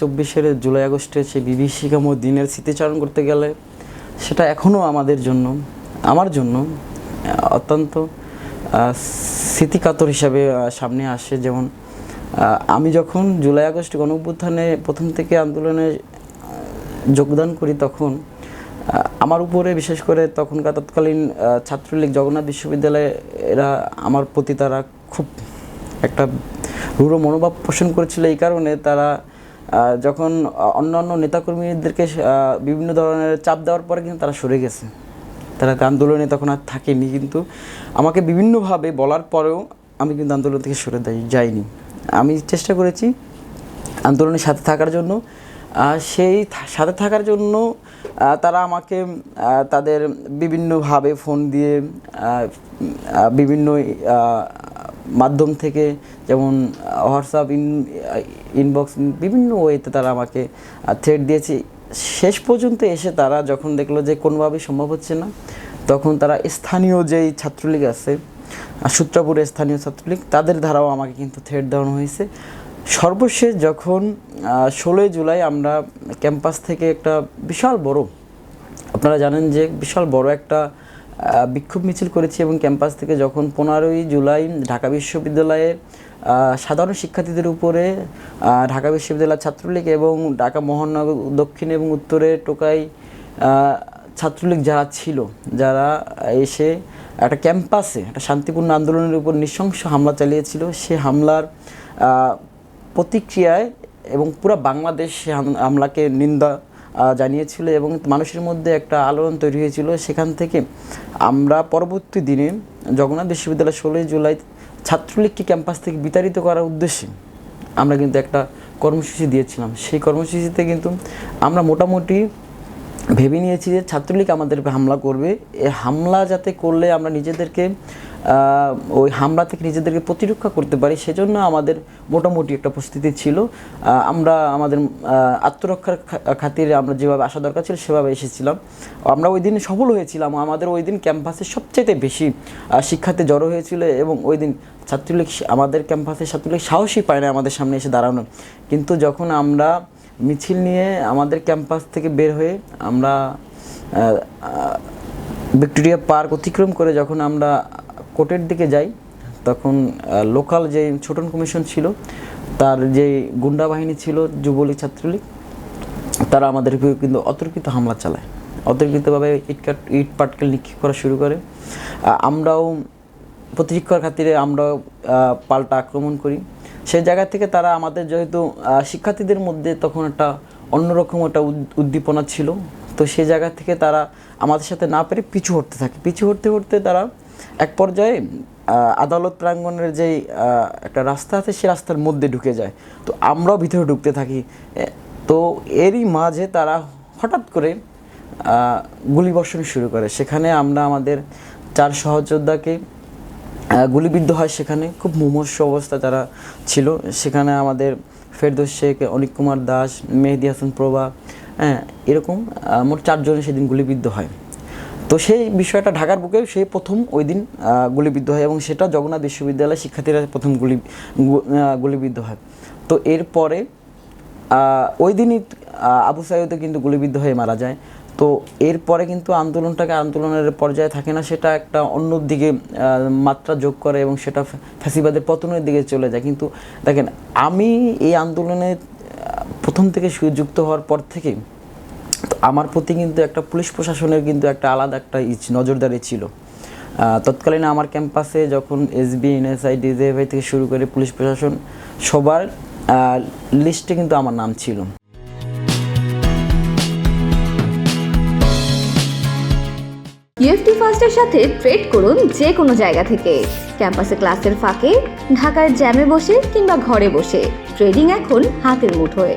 চব্বিশের জুলাই আগস্টের সেই বিভীষিকাম দিনের স্মৃতিচারণ করতে গেলে সেটা এখনও আমাদের জন্য, আমার জন্য অত্যন্ত স্মৃতিকাতর হিসাবে সামনে আসে। যেমন আমি যখন জুলাই আগস্ট গণ অভ্যুত্থানে প্রথম থেকে আন্দোলনে যোগদান করি তখন আমার উপরে বিশেষ করে তখনকার তৎকালীন ছাত্রলীগ জগন্নাথ বিশ্ববিদ্যালয়ে এরা আমার প্রতি তারা খুব একটা রূঢ় মনোভাব পোষণ করেছিল। এই কারণে তারা যখন অন্যান্য নেতাকর্মীদেরকে বিভিন্ন ধরনের চাপ দেওয়ার পরে কিন্তু তারা সরে গেছে। তারা আন্দোলনে তখন আর থাকেনি কিন্তু আমাকে বিভিন্নভাবে বলার পরেও আমি কিন্তু আন্দোলন থেকে সরে যাইনি। আমি চেষ্টা করেছি আন্দোলনের সাথে থাকার জন্য। সেই সাথে থাকার জন্য তারা আমাকে তাদের বিভিন্নভাবে ফোন দিয়ে বিভিন্ন মাধ্যম থেকে যেমন হোয়াটসঅ্যাপ ইন ইনবক্স বিভিন্ন ওয়েতে তারা আমাকে থ্রেড দিয়েছে। শেষ পর্যন্ত এসে তারা যখন দেখল যে কোনোভাবেই সম্ভব হচ্ছে না তখন তারা স্থানীয় যেই ছাত্রলীগ আছে সূত্রাপুরের স্থানীয় ছাত্রলীগ তাদের দ্বারাও আমাকে কিন্তু থ্রেড দেওয়ানো হয়েছে। সর্বশেষ যখন ষোলোই জুলাই আমরা ক্যাম্পাস থেকে একটা বিশাল বড় আপনারা জানেন যে বিশাল বড় একটা বিক্ষোভ মিছিল করেছি এবং ক্যাম্পাস থেকে যখন পনেরোই জুলাই ঢাকা বিশ্ববিদ্যালয়ের আহ, সাধারণ শিক্ষার্থীদের উপরে ঢাকা বিশ্ববিদ্যালয়ের ছাত্রলীগ এবং ঢাকা মহানগর দক্ষিণ এবং উত্তরে টোকাই ছাত্রলীগ যারা ছিল, যারা এসে একটা ক্যাম্পাসে একটা শান্তিপূর্ণ আন্দোলনের উপর নৃশংস হামলা চালিয়েছিল, সে হামলার প্রতিক্রিয়ায় এবং পুরো বাংলাদেশ হামলাকে নিন্দা জানিয়েছিল এবং মানুষের মধ্যে একটা আলোড়ন তৈরি হয়েছিল। সেখান থেকে আমরা পরবর্তী দিনে জগন্নাথ বিশ্ববিদ্যালয় ষোলোই জুলাই ছাত্রলীগকে ক্যাম্পাস থেকে বিতাড়িত করার উদ্দেশ্যে আমরা কিন্তু একটা কর্মসূচি দিয়েছিলাম। সেই কর্মসূচিতে কিন্তু আমরা মোটামুটি ভেবে নিয়েছি যে ছাত্রলীগ আমাদের হামলা করবে। এ হামলা যাতে করলে আমরা নিজেদেরকে ওই হামলা থেকে নিজেদেরকে প্রতিরক্ষা করতে পারি, সেজন্য আমাদের মোটামুটি একটা প্রস্তুতি ছিল। আমরা আমাদের আত্মরক্ষার খাতিরে আমরা যেভাবে আসা দরকার ছিল, সেভাবে এসেছিলাম। আমরা ওই দিন সফল হয়েছিলাম। আমাদের ওই দিন ক্যাম্পাসে সবচেয়ে বেশি শিক্ষার্থী জড়ো হয়েছিল এবং ওই দিন ছাত্রলীগ, আমাদের ক্যাম্পাসে ছাত্রলীগ সাহসই পায় না আমাদের সামনে এসে দাঁড়ানো কিন্তু যখন আমরা মিছিল নিয়ে আমাদের ক্যাম্পাস থেকে বের হয়ে আমরা ভিক্টোরিয়া পার্ক অতিক্রম করে যখন আমরা কোর্টের দিকে যাই, তখন লোকাল যে ছোটন কমিশন ছিল, তার যে গুন্ডা বাহিনী ছিল, যুবলীগ, ছাত্রলীগ, তারা আমাদের কিন্তু অতর্কিত হামলা চালায়। অতর্কিতভাবে ইটকাট ইট পাটকেল নিক্ষেপ করা শুরু করে। আমরাও প্রতিরক্ষার খাতিরে আমরাও পাল্টা আক্রমণ করি। সেই জায়গা থেকে তারা আমাদের যেহেতু শিক্ষার্থীদের মধ্যে তখন একটা অন্যরকম একটা উদ- উদ্দীপনা ছিল। তো সেই জায়গা থেকে তারা আমাদের সাথে না পেরে পিছু হটতে থাকে। পিছু হটতে হটতে তারা এক পর্যায়ে আদালত প্রাঙ্গণের যেই একটা রাস্তা আছে, সেই রাস্তার মধ্যে ঢুকে যায়। তো আমরাও ভিতরে ঢুকতে থাকি। তো এরই মাঝে তারা হঠাৎ করে গুলিবর্ষণ শুরু করে। সেখানে আমরা আমাদের চার সহযোদ্ধাকে গুলিবিদ্ধ হয় সেখানে। খুব মুমূর্ষ অবস্থা যারা ছিল। সেখানে আমাদের ফেরদৌস শেখ, অনিক কুমার দাস, মেহেদি হাসান প্রভা হ্যাঁ এরকম মোট চারজনে সেদিন গুলিবিদ্ধ হয়। তো সেই বিষয়টা ঢাকার বুকে সেই প্রথম ওই দিন গুলিবিদ্ধ হয় এবং সেটা জগন্নাথ বিশ্ববিদ্যালয়ের শিক্ষার্থীরা প্রথম গুলি গুলিবিদ্ধ হয়। তো এরপরে ওই দিনই আবু সাইদও কিন্তু গুলিবিদ্ধ হয়ে মারা যায়। তো এরপরে কিন্তু আন্দোলনটাকে আন্দোলনের পর্যায়ে থাকে না, সেটা একটা অন্য দিকে মাত্রা যোগ করে এবং সেটা ফ্যা- ফ্যাসিবাদের পতনের দিকে চলে যায়। কিন্তু দেখেন, আমি এই আন্দোলনে প্রথম থেকে সু- যুক্ত হওয়ার পর থেকে আমার প্রতি কিন্তু একটা পুলিশ প্রশাসনের কিন্তু একটা আলাদা একটা নজরদারি ছিল। তৎকালীন আমার ক্যাম্পাসে যখন এসবি এনএসআই ডিজেএফআই থেকে শুরু করে পুলিশ প্রশাসন সবার লিস্টে কিন্তু আমার নাম ছিল। ইউএফটি ফার্স্টের সাথে ট্রেড করুন যে কোনো জায়গা থেকে। ক্যাম্পাসে ক্লাসের ফাঁকে, ঢাকার জ্যামে বসে কিংবা ঘরে বসে। ট্রেডিং এখন হাতের মুঠোয়।